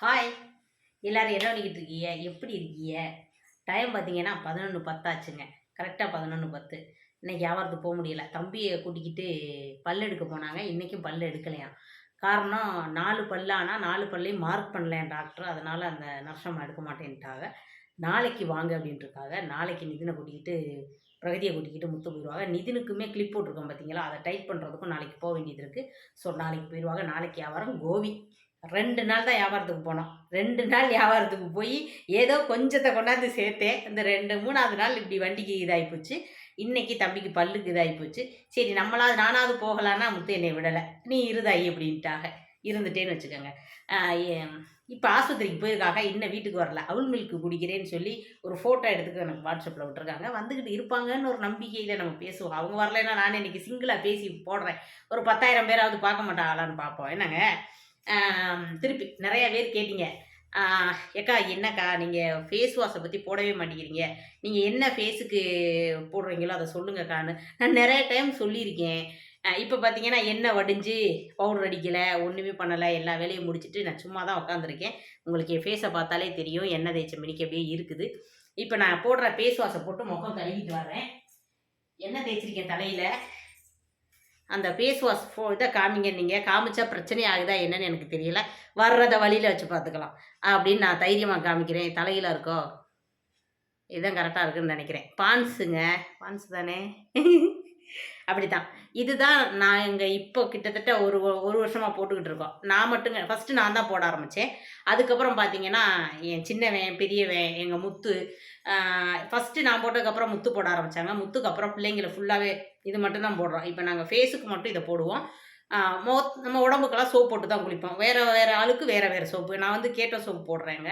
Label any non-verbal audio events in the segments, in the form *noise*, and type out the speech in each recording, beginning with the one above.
Hi எல்லோரும் என்ன பண்ணிக்கிட்டு இருக்கீங்க? எப்படி இருக்கீங்க? டைம் பார்த்தீங்கன்னா பதினொன்று பத்தாச்சுங்க. கரெக்டாக பதினொன்று பத்து. இன்றைக்கி வியாபாரத்துக்கு போக முடியல. தம்பியை கூட்டிக்கிட்டு பல் எடுக்க போனாங்க. இன்றைக்கும் பல் எடுக்கலையாம். காரணம் நாலு பல்லானா நாலு பல்லையும் மார்க் பண்ணலையாம் டாக்டர் அதனால் அந்த நர்ஷம் எடுக்க மாட்டேன்ட்டாங்க. நாளைக்கு வாங்க அப்படின்ட்டுருக்காங்க. நாளைக்கு நிதினை கூட்டிக்கிட்டு பிரகதியை கூட்டிக்கிட்டு முத்து போயிடுவாங்க. நிதினுக்குமே கிளிப் போட்டிருக்கோம் பார்த்தீங்களா? அதை டைட் பண்ணுறதுக்கும் நாளைக்கு போக வேண்டியது இருக்குது ஸோ நாளைக்கு போயிடுவாங்க. நாளைக்கு வியாபாரம் கோவி ரெண்டு நாள் தான் வியாபாரத்துக்கு போனோம். ரெண்டு நாள் வியாபாரத்துக்கு போய் ஏதோ கொஞ்சத்தை கொண்டாந்து சேர்த்தேன். இந்த ரெண்டு மூணாவது நாள் இப்படி வண்டிக்கு இதாகி போச்சு. இன்னைக்கு தம்பிக்கு பல்லுக்கு இதாகி போச்சு. சரி நம்மளாவது நானாவது போகலான்னா முத்து என்னை விடலை. நீ இருதாயி அப்படின்ட்டாக. இருந்துட்டேன்னு வச்சுக்கோங்க. இப்போ ஆஸ்பத்திரிக்கு போயிருக்காக இன்னும் வீட்டுக்கு வரல. அவுள் மில்க் குடிக்கிறேன்னு சொல்லி ஒரு ஃபோட்டோ எடுத்துக்க எனக்கு வாட்ஸ்அப்பில் விட்டுருக்காங்க. வந்துக்கிட்டு இருப்பாங்கன்னு ஒரு நம்பிக்கையில் நம்ம பேசுவோம். அவங்க வரலைன்னா நான் இன்றைக்கி சிங்கிளாக பேசி போடுறேன். ஒரு பத்தாயிரம் பேராவது பார்க்க மாட்டாங்களான்னு பார்ப்போம். என்னங்க? திருப்பி நிறைய பேர் கேட்டீங்க. ஏக்கா என்னக்கா நீங்கள் ஃபேஸ் வாஷை பற்றி போடவே மாட்டேங்கிறீங்க. நீங்கள் என்ன ஃபேஸுக்கு போடுறீங்களோ அதை சொல்லுங்கக்கான்னு நான் நிறைய டைம் சொல்லியிருக்கேன். இப்போ பார்த்தீங்கன்னா எண்ணெய் வடிஞ்சு பவுடர் அடிக்கலை ஒன்றுமே பண்ணலை எல்லா வேலையும் முடிச்சுட்டு நான் சும்மா தான் உட்காந்துருக்கேன் உங்களுக்கு என் ஃபேஸை பார்த்தாலே தெரியும் எண்ணெய் தேய்ச்ச மினிக்கு அப்படியே இருக்குது. இப்போ நான் போடுற ஃபேஸ் வாஷை போட்டு முகம் கழுவிட்டு வரேன். எண்ணெய் தேய்ச்சிருக்கேன் தலையில். அந்த ஃபேஸ் வாஷ் ஃபோ இதை காமிங்க நீங்கள் காமிச்சா பிரச்சனை ஆகுதா என்னன்னு எனக்கு தெரியல. வர்றத வழியில் வச்சு பார்த்துக்கலாம். அப்படின்னு நான் தைரியமாக காமிக்கிறேன். தலையில் இருக்கோ? இதுதான் கரெக்டாக இருக்குன்னு நினைக்கிறேன். பான்ஸுங்க பான்ஸ் தானே? அப்படிதான் இதுதான் நான் இங்கே இப்போ கிட்டத்தட்ட ஒரு ஒரு வருஷமாக போட்டுக்கிட்டு இருக்கோம். நான் மட்டுங்க ஃபஸ்ட்டு நான் தான் போட ஆரம்பித்தேன் அதுக்கப்புறம் பார்த்தீங்கன்னா என் சின்னவன் பெரியவன் எங்கள் முத்து ஃபஸ்ட்டு நான் போட்டதுக்கப்புறம் முத்து போட ஆரம்பித்தாங்க முத்துக்கு அப்புறம் பிள்ளைங்களை ஃபுல்லாகவே இது மட்டும் தான் போடுறோம். இப்போ நாங்கள் ஃபேஸுக்கு மட்டும் இதை போடுவோம். மோ நம்ம உடம்புக்கெல்லாம் சோப் போட்டு தான் குளிப்போம். வேறு வேறு ஆளுக்கு வேறு வேறு சோப்பு. நான் வந்து கேட்ட சோப்பு போடுறேங்க.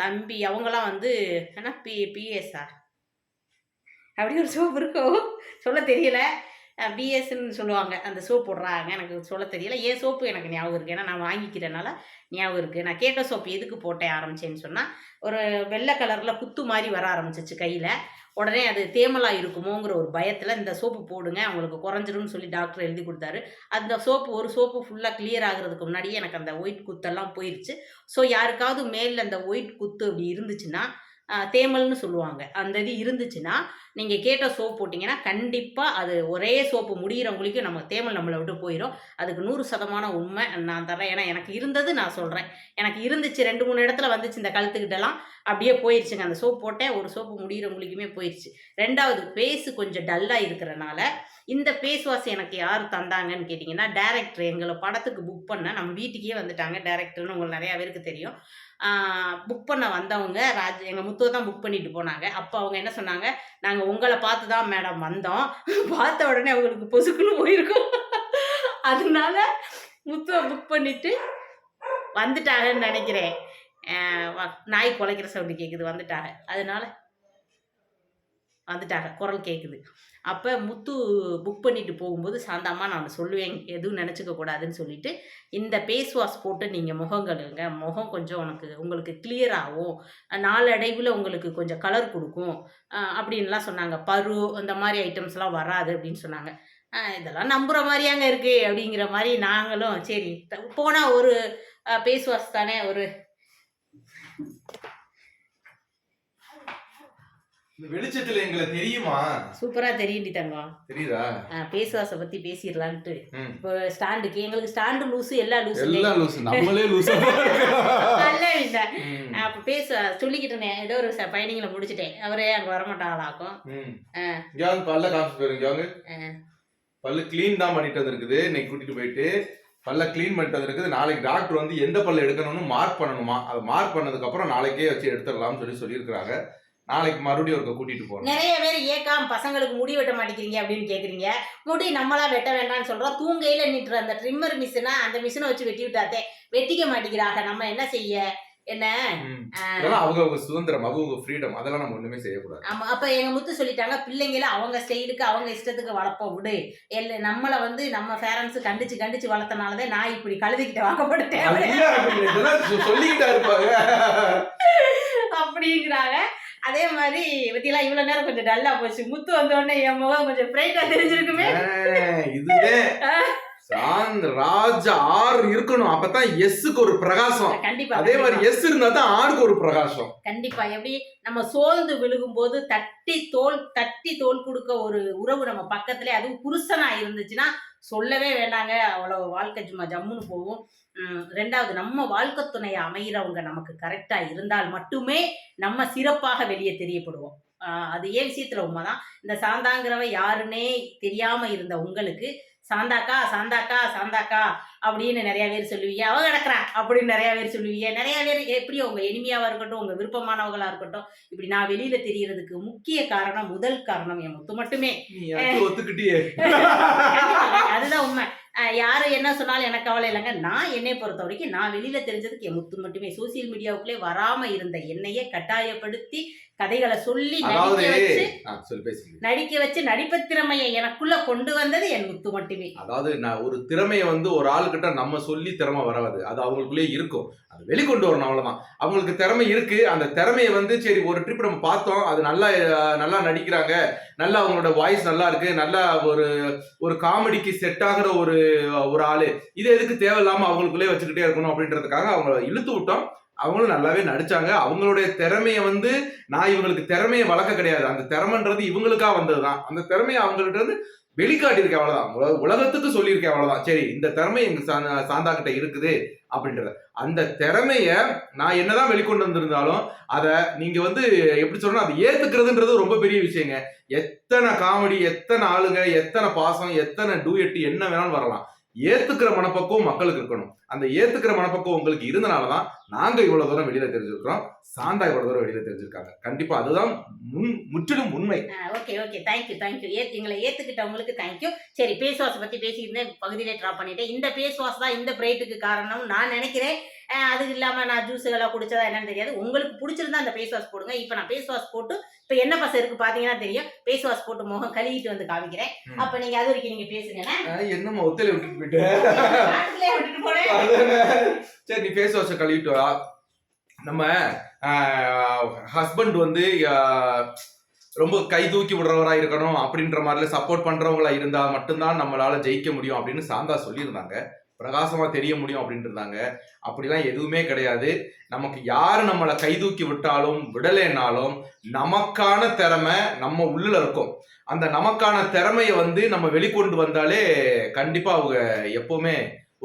தம்பி அவங்களாம் வந்து என்ன பி பிஎஸ்ஆர் அப்படி ஒரு சோப்பு இருக்கோ? சொல்ல தெரியல. பிஎஸ்ன்னு சொல்லுவாங்க. அந்த சோப் போடுறாங்க. எனக்கு சொல்ல தெரியல. ஏன் சோப்பு எனக்கு ஞாபகம் இருக்குது ஏன்னா நான் வாங்கிக்கிறனால ஞாபகம் இருக்குது நான் கேட்ட சோப்பு எதுக்கு போட்டேன் ஆரம்பிச்சேன்னு சொன்னால் ஒரு வெள்ளை கலரில் குத்து மாதிரி வர ஆரம்பிச்சிச்சு கையில். உடனே அது தேமலாக இருக்குமோங்கிற ஒரு பயத்தில் இந்த சோப்பு போடுங்க அவங்களுக்கு குறைஞ்சிரும்னு சொல்லி டாக்டர் எழுதி கொடுத்தாரு. அந்த சோப்பு ஒரு சோப்பு ஃபுல்லாக கிளியர் ஆகுறதுக்கு முன்னாடியே எனக்கு அந்த ஒயிட் குத்தெல்லாம் போயிடுச்சு ஸோ யாருக்காவது மேலில் அந்த ஒயிட் குத்து அப்படி இருந்துச்சுன்னா தேமல்னு சொல்லுவாங்க. அந்த இது இருந்துச்சுன்னா நீங்கள் கேட்ட சோப் போட்டிங்கன்னா கண்டிப்பாக அது ஒரே சோப்பு முடிகிறவங்களுக்கும் நம்ம தேமல் நம்மளை விட்டு போயிடும் அதுக்கு நூறு சதமான உண்மை நான் தரேன் ஏன்னா எனக்கு இருந்தது நான் சொல்கிறேன் எனக்கு இருந்துச்சு ரெண்டு மூணு இடத்துல வந்துச்சு இந்த கழுத்துக்கிட்டலாம். அப்படியே போயிடுச்சுங்க அந்த சோப் போட்டேன். ஒரு சோப்பு முடிகிறவங்களுக்குமே போயிடுச்சு ரெண்டாவது ஃபேஸு கொஞ்சம் டல்லாக இருக்கிறனால இந்த ஃபேஸ் வாஷ் எனக்கு யார் தந்தாங்கன்னு கேட்டிங்கன்னா டேரக்டர் எங்களை படத்துக்கு புக் பண்ண நம்ம வீட்டுக்கே வந்துட்டாங்க. டேரக்டர்னு உங்களுக்கு நிறையா பேருக்கு தெரியும். புக் பண்ண வந்தவங்க ராஜ் எங்கள் முத்துவை தான் புக் பண்ணிட்டு போனாங்க. அப்போ அவங்க என்ன சொன்னாங்க? நாங்கள் உங்களை பார்த்து தான் மேடம் வந்தோம். பார்த்த உடனே அவங்களுக்கு பொசுக்குன்னு போயிருக்கோம். அதனால முத்துவை புக் பண்ணிவிட்டு வந்துட்டாங்கன்னு நினைக்கிறேன். நாய் குலைக்கிற சவுண்டு கேட்குது வந்துட்டாங்க. அதனால வந்துட்டாங்க குரல் கேட்குது அப்போ முத்து புக் பண்ணிட்டு போகும்போது சாந்தாம்மா நான் சொல்லுவேன் எதுவும் நினச்சிக்க கூடாதுன்னு சொல்லிட்டு இந்த ஃபேஸ் வாஷ் போட்டு நீங்கள் முகம் கழுவுங்க. முகம் கொஞ்சம் உனக்கு உங்களுக்கு clear ஆகும். நாளடைவில் உங்களுக்கு கொஞ்சம் கலர் கொடுக்கும். அப்படின்லாம் சொன்னாங்க. பரு அந்த மாதிரி ஐட்டம்ஸ்லாம் வராது அப்படின்னு சொன்னாங்க. இதெல்லாம் நம்புகிற மாதிரியாங்க இருக்குது அப்படிங்கிற மாதிரி நாங்களும் சரி போனால் ஒரு ஃபேஸ் வாஷ் தானே ஒரு வெளிச்சத்துல எங்களை தெரியுமா? சூப்பராக தெரியுண்டி தங்கம். தெரியுதா? வாஷை பற்றி பேசிடலான்ட்டு. இப்போ ஸ்டாண்டுக்கு எங்களுக்கு ஸ்டாண்டு லூஸு எல்லா லூஸு எல்லாம் லூசு நம்மளே லூசு நல்ல விஷயம். அப்போ பேச சொல்லிக்கிட்டு இருந்தேன். ஏதோ ஒரு பயணிங்களை முடிச்சிட்டேன். அவரே அங்கே வரமாட்டாங்களாக்கும் இங்க வந்து பல்ல காமிச்சு போயிருங்க இங்க வந்து ஆ. பல்லு க்ளீன் தான் பண்ணிட்டு வந்திருக்குது. இன்னைக்கு கூட்டிட்டு போயிட்டு பல்ல க்ளீன் பண்ணிட்டு வந்திருக்குது. நாளைக்கு டாக்டர் வந்து எந்த பல்ல எடுக்கணும்னு மார்க் பண்ணணுமா? அதை மார்க் பண்ணதுக்கப்புறம் நாளைக்கே வச்சு எடுத்துடலாம்னு சொல்லி சொல்லியிருக்கிறாங்க. நாளைக்கு மறுபடியும் ஒருக்க கூட்டிட்டு போகணும். நிறைய பேர் ஏக்காம் பசங்களுக்கு முடி வெட்ட மாட்டேங்கிறீங்க அப்படின்னு கேட்குறீங்க முடி நம்மளா வெட்ட வேண்டாம்னு சொல்றோம். தூங்கையில் நின்று அந்த ட்ரிம்மர் மிஷினா அந்த மிஷினை வச்சு வெட்டி விட்டாத்தே. வெட்டிக்க மாட்டேங்கிறாங்க. நம்ம என்ன செய்ய? என்ன? அவங்க அவங்க சுதந்திரம் அவங்க ஃப்ரீடம் அதெல்லாம் நம்ம ஒண்ணுமே செய்யக்கூடாது. ஆமா. அப்ப எங்க முத்து சொல்லிட்டாங்க பிள்ளைங்கள அவங்க ஸ்டைலுக்கு அவங்க இஷ்டத்துக்கு வளர்ப்போம் விடு. எல்ல நம்மளை வந்து நம்ம பேரண்ட்ஸ் கண்டிச்சு கண்டிச்சு வளர்த்தனாலதான் நான் இப்படி கழுதிக்கிட்ட சொ- சொல்லிக்கிட்டா இருப்பாங்க. அப்படிங்கிறாங்க. அதே மாதிரி பத்தியெல்லாம் இவ்வளவு நேரம் கொஞ்சம் டல்லா போச்சு. முத்து வந்த உடனே என் முகம் கொஞ்சம் பிரைட்டா தெரிஞ்சிருக்குமே. இதுவே. ராஜா ஆறு இருக்கணும். அப்பதான் எஸ்ஸுக்கு ஒரு பிரகாசம். கண்டிப்பா அதே மாதிரி. எஸ் இருந்தா தான் ஆறுக்கு ஒரு பிரகாசம். கண்டிப்பா. எப்படி நம்ம சோர்ந்து விழுகும் போது தட்டி தோல் தட்டி தோல் கொடுக்க ஒரு உறவு நம்ம பக்கத்துல அதுவும் புருஷனா இருந்துச்சுன்னா சொல்லவே வேண்டாங்க. அவ்வளவு வாழ்க்கை சும்மா ஜம்முன்னு போகும். ரெண்டாவது நம்ம வாழ்க்கை துணையை அமைகிறவங்க நமக்கு கரெக்டா இருந்தால் மட்டுமே நம்ம சிறப்பாக வெளியே தெரியப்படுவோம். அது ஏன் விஷயத்துல உண்மைதான். இந்த சாந்தாங்கிறவ யாருன்னே தெரியாம இருந்த உங்களுக்கு சாந்தாக்கா சாந்தாக்கா சாந்தாக்கா அப்படின்னு நிறைய பேர் சொல்லுவீங்க. அவ கிடக்குறா அப்படின்னு நிறைய பேர் சொல்லுவீங்க. நிறைய பேர் எப்படி உங்க இனிமையாவா இருக்கட்டும் உங்க விருப்பமானவங்களா இருக்கட்டும் இப்படி நான் வெளியில தெரியறதுக்கு முக்கிய காரணம் முதல் காரணம் என் முத்து மட்டுமே. ஒத்துக்கிட்டியே. *laughs* அதுதான் உண்மை. யாரு என்ன சொன்னாலும் எனக்கு கவலை இல்லைங்க. நான் என்னை பொறுத்த வரைக்கும் நான் வெளியில தெரிஞ்சதுக்கு என் முத்து மட்டுமே. சோசியல் மீடியாவுக்குள்ளே வராம இருந்த என்னையே கட்டாயப்படுத்தி கதைகளை சொல்லி நடிக்க வச்சு நடிக்க வச்சு நடிப்பு திறமையை எனக்குள்ள கொண்டு வந்தது என் முத்து மட்டுமே. அதாவது நான் ஒரு திறமையை வந்து ஒரு ஆளுகிட்ட நம்ம சொல்லி திறமை வராது. அது அவங்களுக்குள்ளே இருக்கும். அது வெளிக்கொண்டு வரணும் அவ்வளவுதான். அவங்களுக்கு திறமை இருக்கு. அந்த திறமையை வந்து சரி ஒரு ட்ரிப் நம்ம பார்த்தோம். அது நல்லா நல்லா நடிக்கிறாங்க. நல்லா அவங்களோட வாய்ஸ் நல்லா இருக்கு. நல்லா ஒரு ஒரு காமெடிக்கு செட் ஆகிற ஒரு ஒரு ஆளு. இது எதுக்கு தேவையில்லாம அவங்களுக்குள்ளே வச்சுக்கிட்டே இருக்கணும் அப்படின்றதுக்காக அவங்கள இழுத்து விட்டோம். அவங்களும் நல்லாவே நடிச்சாங்க. அவங்களுடைய திறமையை வந்து நான் இவங்களுக்கு திறமையை வளர்க்க கிடையாது. அந்த திறமைன்றது இவங்களுக்கா வந்ததுதான். அந்த திறமையை அவங்கள்ட்ட இருந்து வெளிக்காட்டியிருக்கேன். அவ்வளவுதான். உலகத்துக்கு சொல்லியிருக்கேன். அவ்வளவுதான். சரி இந்த திறமை எங்க சா- சாந்தா கிட்ட இருக்குது. அப்படின்றத. அந்த திறமைய நான் என்னதான் வெளிக்கொண்டு வந்திருந்தாலும் அதை நீங்க வந்து எப்படி சொல்லணும் அதை ஏத்துக்கிறதுன்றது ரொம்ப பெரிய விஷயங்க. எத்தனை காமெடி எத்தனை ஆளுங்க எத்தனை பாசம் எத்தனை டூயட்டு என்ன வேணாலும் வரலாம். ஏத்துக்கிற மனப்பக்குவம் மக்களுக்கு இருக்கணும். அந்த ஏத்துக்கிற மனப்பக்குவம் உங்களுக்கு இருந்தனாலதான் நாங்க இவ்வளவு தூரம் வெளியில தெரிஞ்சிருக்கிறோம். சாந்தா இவ்வளவு தூரம் வெளியில தெரிஞ்சிருக்காங்க. கண்டிப்பா அதுதான் முன் முற்றிலும் உண்மை. Okay okay thank you thank you ஏ எங்களை ஏத்துக்கிட்டவங்களுக்கு தேங்க்யூ சரி ஃபேஸ் வாஷ் பத்தி பேசியிருந்தேன் பகுதியிலே ட்ராப் பண்ணிட்டேன். இந்த ஃபேஸ் வாஷ் தான் இந்த பிரைட்டுக்கு காரணம் நான் நினைக்கிறேன். அது இல்லாம நான் ஜூஸுகளை குடிச்சதா என்னன்னு தெரியாது. உங்களுக்கு பிடிச்சிருந்தா அந்த ஃபேஸ் வாஷ் போடுங்க. இப்போ நான் ஃபேஸ் வாஷ் போட்டு இப்போ என்ன பசம் இருக்கு பாத்தீங்கன்னா தெரியும். ஃபேஸ் வாஷ் போட்டு முகம் கழுவிட்டு வந்து காமிக்கிறேன். அப்ப நீங்க அது வரைக்கும் நீங்க பேசுங்க ஆஹ் என்னம்மா ஒத்தையில விட்டுட்டு போயிட்டு? நாட்டுலயே விட்டுட்டு போனேன். அதானே. சரி நீ ஃபேஸ் வாஷை கழுவிட்டு வா. நம்ம ஹஸ்பண்ட் வந்து ரொம்ப கை தூக்கி விடுறவரா இருக்கணும். அப்படின்ற மாதிரில சப்போர்ட் பண்றவங்களா இருந்தா மட்டும்தான் நம்மளால ஜெயிக்க முடியும் அப்படின்னு சாந்தா சொல்லியிருந்தாங்க. பிரகாசமாக தெரிய முடியும் அப்படின்ட்டு இருந்தாங்க அப்படிலாம் எதுவுமே கிடையாது. நமக்கு யார் நம்மளை கைதூக்கி விட்டாலும் விடலைன்னாலும் நமக்கான திறமை நம்ம உள்ள இருக்கும். அந்த நமக்கான திறமையை வந்து நம்ம வெளிக்கொண்டு வந்தாலே கண்டிப்பாக அவங்க எப்போவுமே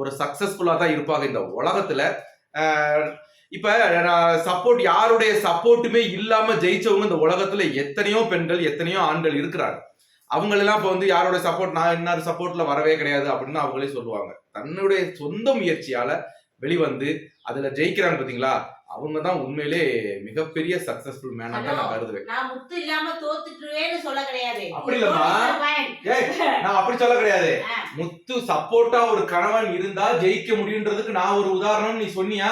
ஒரு சக்ஸஸ்ஃபுல்லாக தான் இருப்பாங்க இந்த உலகத்தில். இப்போ நான் சப்போர்ட் யாருடைய சப்போர்ட்டுமே இல்லாமல் ஜெயிச்சவங்க இந்த உலகத்தில் எத்தனையோ பெண்கள் எத்தனையோ ஆண்கள் இருக்கிறாங்க. அவங்களெல்லாம் இப்ப வந்து யாரோட சப்போர்ட் நான் இன்னார் சப்போர்ட்ல வரவே கிடையாது அப்படின்னு அவங்களே சொல்லுவாங்க. தன்னுடைய சொந்த முயற்சியால வெளிவந்து அதுல ஜெயிக்கிறாங்க பாத்தீங்களா? அவங்க தான் உண்மையிலே மிகப்பெரிய சக்சஸ்ஃபுல் மேனா தான் நான் கருதுவேன் நான் முத்து இல்லாம தோத்துட்டுவேன்னு சொல்ல கிடையாது. அப்படி இல்லம்மா. நான் அப்படி சொல்ல கிடையாது. முத்து சப்போர்ட்டா ஒரு கணவன் இருந்தா ஜெயிக்க முடியுன்றதுக்கு நான் ஒரு உதாரணம் நீ சொன்னியா?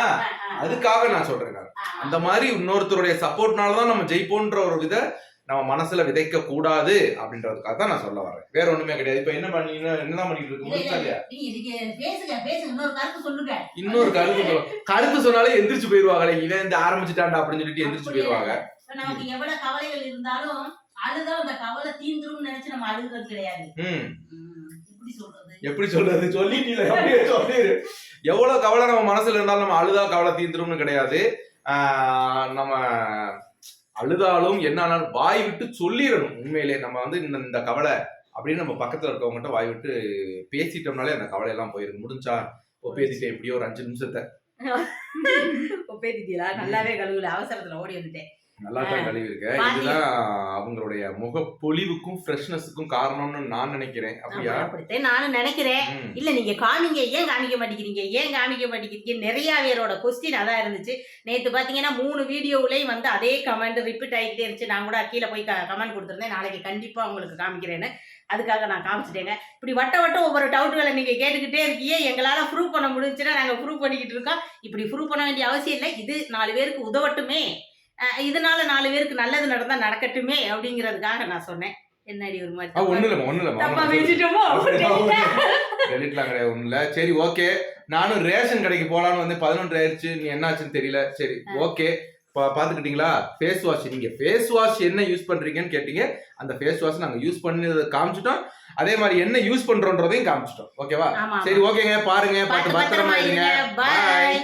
அதுக்காக நான் சொல்றேன். அந்த மாதிரி இன்னொருத்தருடைய சப்போர்ட்னால தான் நம்ம ஜெயிப்போன்ற ஒரு வித நம்ம மனசுல விதைக்க கூடாது அப்படின்றதுக்காக தான் நான் சொல்ல வரேன் வேற ஒண்ணுமே கிடையாது. இப்ப என்ன பண்ணி என்னதான் பண்ணிட்டு இருக்கு? இன்னொரு கருத்து சொல்ல கருத்து சொன்னாலே எந்திரிச்சு போயிருவாங்களே இவன் இந்த ஆரம்பிச்சுட்டான்டா அப்படின்னு சொல்லிட்டு எந்திரிச்சு போயிருவாங்க. நமக்கு எவ்வளவு கவலைகள் இருந்தாலும் அழுதா அந்த கவலை தீந்துரும் நினைச்சு நம்ம அழுகுறது கிடையாது. எப்படி சொல்றது? சொல்லிட்டீல அப்படியே சொல்லிடு எவ்வளவு கவலை நம்ம மனசுல இருந்தாலும் நம்ம அழுதா கவலை தீந்துரும்னு கிடையாது. நம்ம அழுதாலும் என்னாலும் வாய் விட்டு சொல்லிடணும். உண்மையிலே நம்ம வந்து இந்த இந்த கவலை அப்படின்னு நம்ம பக்கத்துல இருக்கவங்ககிட்ட வாய் விட்டு பேசிட்டோம்னாலே அந்த கவலை எல்லாம் போயிடும் முடிஞ்சா இப்போ பேசிட்டேன் எப்படியோ ஒரு அஞ்சு நிமிஷத்தை. *laughs* நல்லாவே கழுவுல. அவசரத்துல ஓடி வந்துட்டேன். நல்லா தான் கழுவி இருக்கேன் இதுதான் அவங்களுடைய முகப்பொலிவுக்கும் ஃப்ரெஷ்னஸுக்கும் காரணம்னு நான் நினைக்கிறேன். அப்படியா? அப்படித்தான் நானும் நினைக்கிறேன். இல்ல நீங்க காமிங்க ஏன் காமிக்க மாட்டேங்கிறீங்க? ஏன் காமிக்க மாட்டேங்கிறீங்க? நிறைய பேரோட கொஸ்டின் அதான் இருந்துச்சு. நேத்து பாத்தீங்கன்னா மூணு வீடியோவிலையும் வந்து அதே கமெண்ட் ரிப்பீட் ஆகிட்டே இருந்துச்சு. நான் கூட கீழே போய் கமெண்ட் கொடுத்துருந்தேன். நாளைக்கு கண்டிப்பா உங்களுக்கு காமிக்கிறேன்னு. அதுக்காக நான் காமிச்சிட்டேங்க. இப்படி வட்ட வட்டம் ஒவ்வொரு டவுட்டுகளை நீங்க கேட்டுக்கிட்டே இருக்கீங்க. எங்களால ப்ரூவ் பண்ண முடிஞ்சுன்னா நாங்க ப்ரூவ் பண்ணிக்கிட்டு இருக்கோம். இப்படி ப்ரூவ் பண்ண வேண்டிய அவசியம் இல்லை. இது நாலு பேருக்கு உதவட்டுமே. இதனால நாலு பேருக்கு நல்லது நடந்தா நடக்கட்டுமே அப்படிங்கிறதுக்காக நான் சொன்னேன். என்னடி ஒரு மாதிரி தப்பா பேசிட்டோமோ டெலிட்லாம் கிடையாது இல்ல சரி ஓகே நானும் ரேஷன் கடைக்கு போலான்னு வந்து பதினொன்று ஆயிடுச்சு நீ என்னாச்சுன்னு தெரியல. சரி ஓகே பாத்துக்கிட்டீங்களா? ஃபேஸ் வாஷ் நீங்க ஃபேஸ் வாஷ் என்ன யூஸ் பண்றீங்கன்னு கேட்டீங்க. அந்த ஃபேஸ் வாஷ் நாங்க யூஸ் பண்ணி காமிச்சிட்டோம். அதே மாதிரி என்ன யூஸ் பண்றோன்றதையும் காமிச்சிட்டோம். ஓகேவா சரி ஓகேங்க பாருங்க. பார்த்து பத்திரமா இருங்க. பாய்